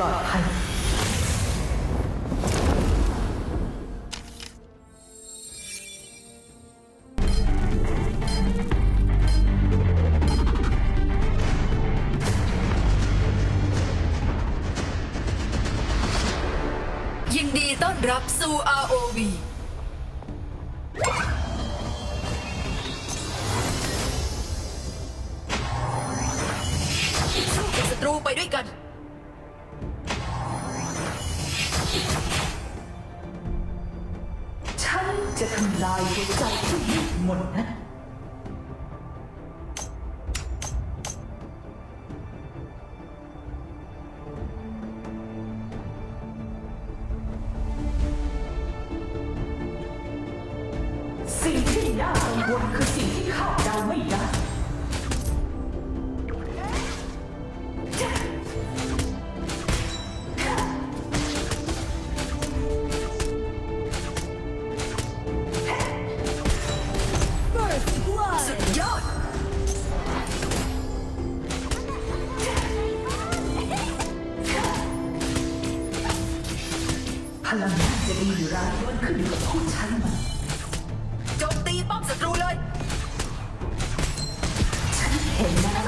ลอดภัย ยินดีต้อนรับสู่ ROV นะ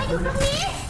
อยู่ตรงนี้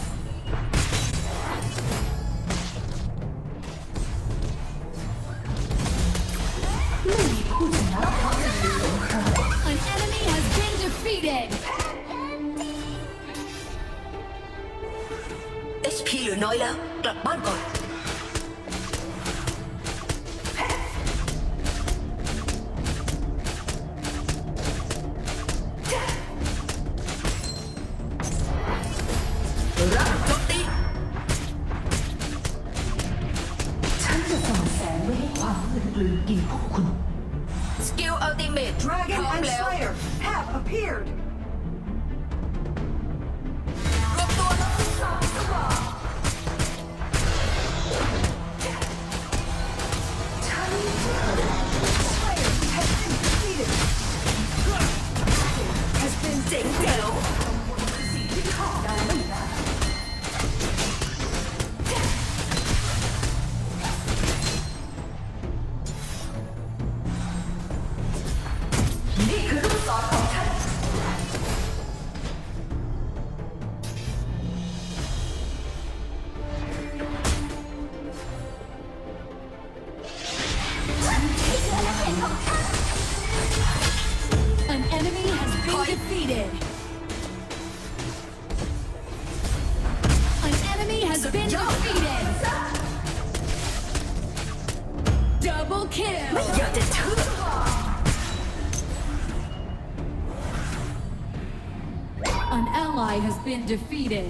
been defeated.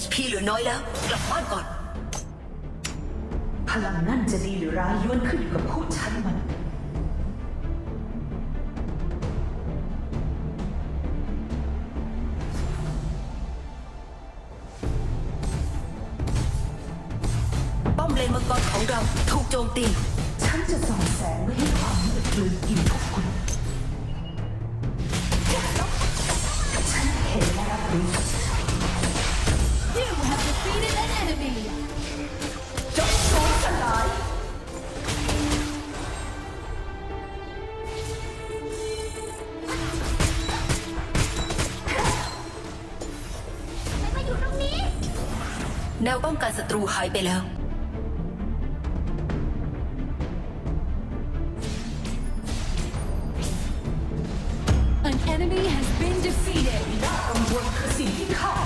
HP เหลือน้อยแล้ว กลับบ้านก่อน พลังนั่นจะดีหรือร้ายย้วนขึ้นอยู่กับผู้ใช้มัน ป้อมเลนมังกรของเราถูกโจมตี ฉันจะส่องแสงไว้ให้ความมืดกลืนกินพวกคุณ You have defeated an enemy. Don't fall alive. แนวป้องกันศัตรูหายไปแล้ว 信依靠。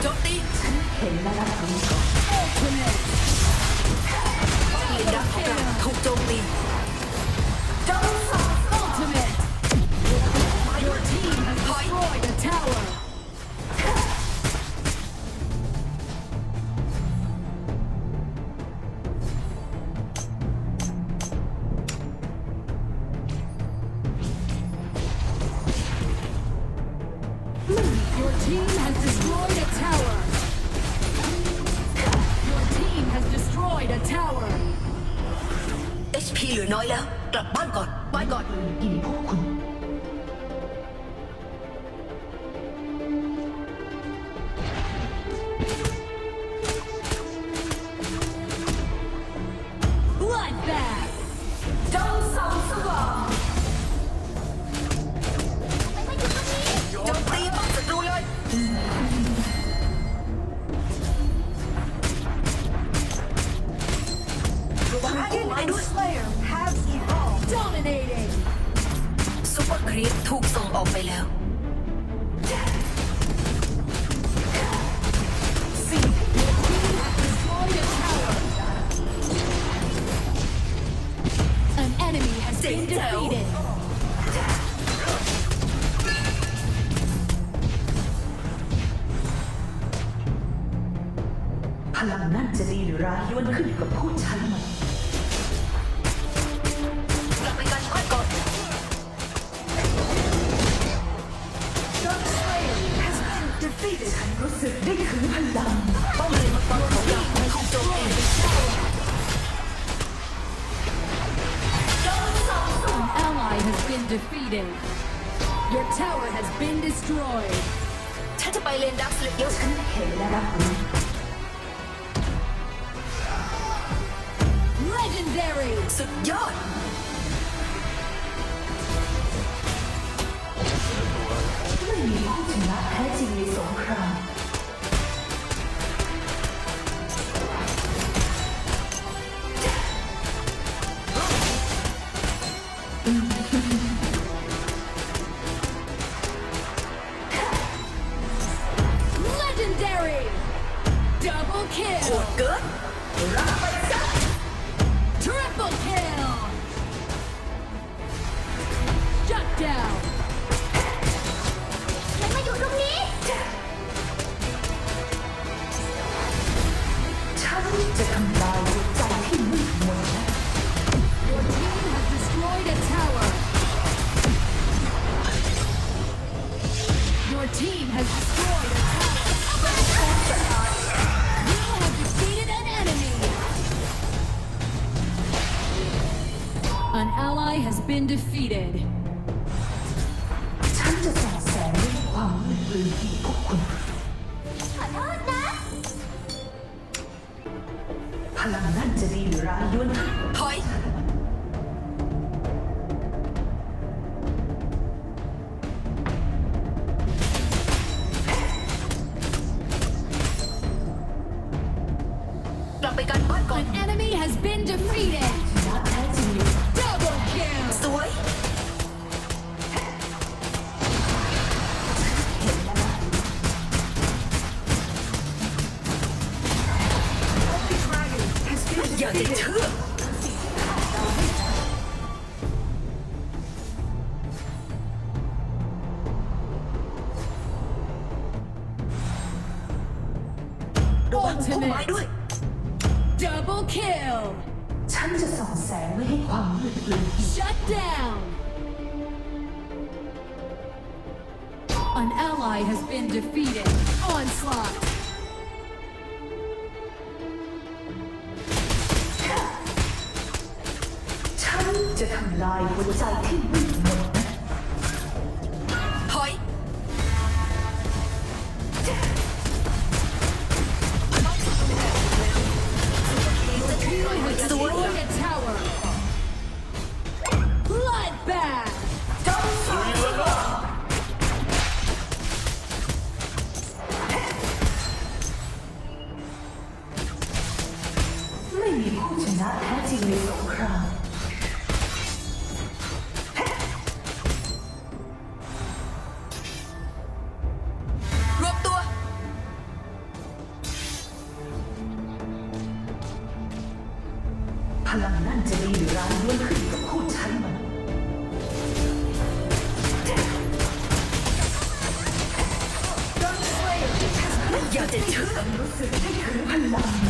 โจมตี เห็นแล้วนะคุณก่อน Ultimate. ป้อมเลนดักของเราถูกโจมตี Ultimate. Your team has destroyed a tower. พี่เหลือน้อยแล้ว กลับบ้านก่อนบ้านก่อนกินพวกคุณ ครีปถูกส่งออกไปแล้วสิ่งที่ Destroyed a tower. An enemy has been Ding dong. defeated. พลังนั่นจะดีหรือร้ายย้วนขึ้นอยู่กับผู้ใช้มัน รู้สึกได้ถึงพลัง ป้อมเลนมังกรของเราถูกโจมตี An ally has been defeated. Your tower has been destroyed. ฉันจะไปเลนดักสเลเยอร์ ฉันเห็นแล้วนะคุณ Legendary. สุดยอด ผู้ชนะแท้จริงในสงคราม Your team has destroyed a tower. You have defeated an enemy. An ally has been defeated. ฉัน has been อย่าจะ defeated. เชื่อ ระวังพุ่มไม้ด้วย Double kill. ฉันจะส่องแสงไม่ให้ความมืดลือ Shut down. An ally has been defeated. Onslaught. 我不会再听。 ลังนั่นจะมีหรือร้ายล้วนขึ้นกับผู้ใช้มัน ไม่อยากจะเชื่อรู้สึกให้ถึงพลัง